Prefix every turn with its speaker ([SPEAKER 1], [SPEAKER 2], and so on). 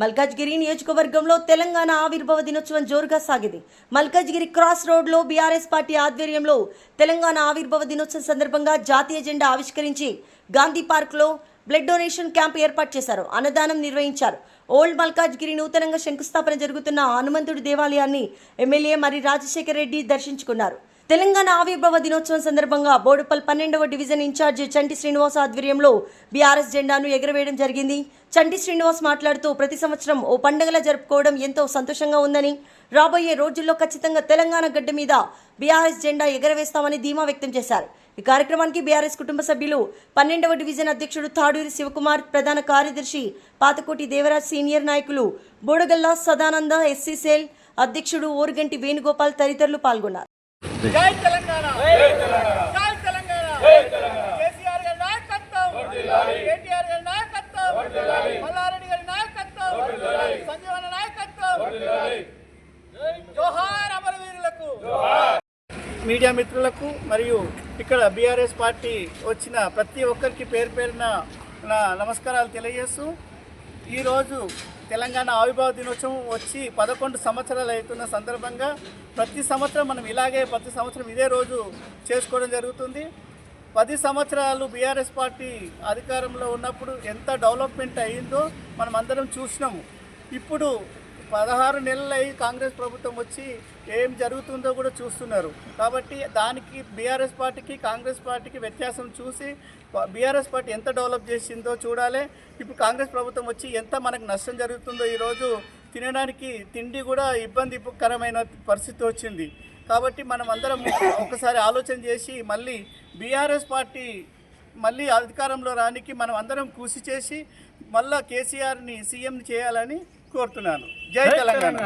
[SPEAKER 1] మల్కాజ్గిరి నియోజకవర్గంలో తెలంగాణ ఆవిర్భావ దినోత్సవం జోరుగా సాగింది. మల్కాజ్గిరి క్రాస్ రోడ్లో బీఆర్ఎస్ పార్టీ ఆధ్వర్యంలో తెలంగాణ ఆవిర్భావ దినోత్సవం సందర్భంగా జాతీయ జెండా ఆవిష్కరించి గాంధీ పార్క్లో బ్లడ్ డొనేషన్ క్యాంప్ ఏర్పాటు చేశారు. అన్నదానం నిర్వహించారు. ఓల్డ్ మల్కాజ్గిరి నూతనంగా శంకుస్థాపన జరుగుతున్న హనుమంతుడి దేవాలయాన్ని ఎమ్మెల్యే మరి రాజశేఖర రెడ్డి దర్శించుకున్నారు. తెలంగాణ ఆవిర్భావ దినోత్సవం సందర్భంగా బోడుపల్ పన్నెండవ డివిజన్ ఇన్ఛార్జి చంటి శ్రీనివాస్ ఆధ్వర్యంలో బీఆర్ఎస్ జెండాను ఎగరవేయడం జరిగింది. చంటి శ్రీనివాస్ మాట్లాడుతూ ప్రతి సంవత్సరం ఓ పండుగలా జరుపుకోవడం ఎంతో సంతోషంగా ఉందని రాబోయే రోజుల్లో ఖచ్చితంగా తెలంగాణ గడ్డ మీద బీఆర్ఎస్ జెండా ఎగరవేస్తామని ధీమా వ్యక్తం చేశారు. ఈ కార్యక్రమానికి బీఆర్ఎస్ కుటుంబ సభ్యులు పన్నెండవ డివిజన్ అధ్యక్షుడు తాడూరి శివకుమార్ ప్రధాన కార్యదర్శి పాతకోటి దేవరాజ్ సీనియర్ నాయకులు బోడగల్లా సదానంద ఎస్సీ సెల్ అధ్యక్షుడు ఓరుగంటి వేణుగోపాల్ తదితరులు పాల్గొన్నారు.
[SPEAKER 2] జై తెలంగాణ. జై తెలంగాణ. కేసీఆర్ గారి నాయకత్వం. కేటీఆర్ గారి నాయకత్వం. మల్లారెడ్డి గారి నాయకత్వం. సంజీవన నాయకత్వం. జోహార్ అమరవీరులకు. మీడియా మిత్రులకు మరియు ఇక్కడ బీఆర్ఎస్ పార్టీ వచ్చిన ప్రతి ఒక్కరికి పేరు పేరున నా నమస్కారాలు తెలియజేస్తూ ఈరోజు తెలంగాణ ఆవిర్భావ దినోత్సవం వచ్చి పదకొండు సంవత్సరాలు అవుతున్న సందర్భంగా ప్రతి సంవత్సరం మనం ఇలాగే ప్రతి సంవత్సరం ఇదే రోజు చేసుకోవడం జరుగుతుంది. పది సంవత్సరాలు బీఆర్ఎస్ పార్టీ అధికారంలో ఉన్నప్పుడు ఎంత డెవలప్మెంట్ అయ్యిందో మనం అందరం చూసినాము. ఇప్పుడు పదహారు నెలలు అయి కాంగ్రెస్ ప్రభుత్వం వచ్చి ఏం జరుగుతుందో కూడా చూస్తున్నారు. కాబట్టి దానికి బీఆర్ఎస్ పార్టీకి కాంగ్రెస్ పార్టీకి వ్యత్యాసం చూసి బీఆర్ఎస్ పార్టీ ఎంత డెవలప్ చేసిందో చూడాలి. ఇప్పుడు కాంగ్రెస్ ప్రభుత్వం వచ్చి ఎంత మనకు నష్టం జరుగుతుందో ఈరోజు తినడానికి తిండి కూడా ఇబ్బందికరమైన పరిస్థితి వచ్చింది. కాబట్టి మనం అందరం ఒకసారి ఆలోచన చేసి మళ్ళీ బీఆర్ఎస్ పార్టీ మళ్ళీ అధికారంలో రానికి మనం అందరం కృషి చేసి మళ్ళా కేసీఆర్ని సీఎం చేయాలని కోరుతున్నాను. జై తెలంగాణ.